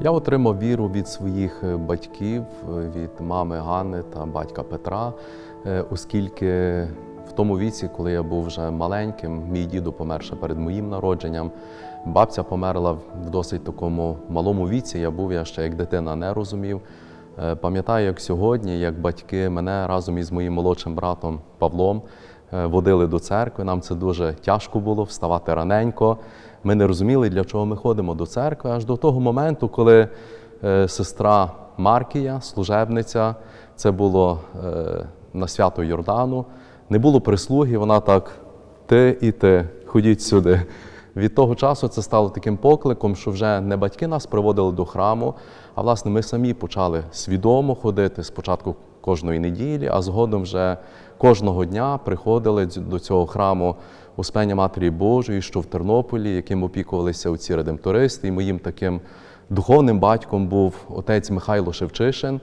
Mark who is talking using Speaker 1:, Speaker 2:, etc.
Speaker 1: Я отримав віру від своїх е, батьків, е, від мами Ганни та батька Петра, е, оскільки в тому віці, коли я був вже маленьким, мій дідо помер ще перед моїм народженням. Бабця померла в досить такому малому віці. Я був, я ще як дитина не розумів. Пам'ятаю, як сьогодні, як батьки мене разом із моїм молодшим братом Павлом водили до церкви. Нам це дуже тяжко було вставати раненько. Ми не розуміли, для чого ми ходимо до церкви, аж до того моменту, коли е, сестра Маркія, служебниця, це було е, на свято Йордану, не було прислуги, вона так ти і ти, ходіть сюди. Від того часу це стало таким покликом, що вже не батьки нас приводили до храму, а власне ми самі почали свідомо ходити спочатку кожної неділі, а згодом вже кожного дня приходили до цього храму Успення Матері Божої, що в Тернополі, яким опікувалися оці редемтористи. І моїм таким духовним батьком був отець Михайло Шевчишин.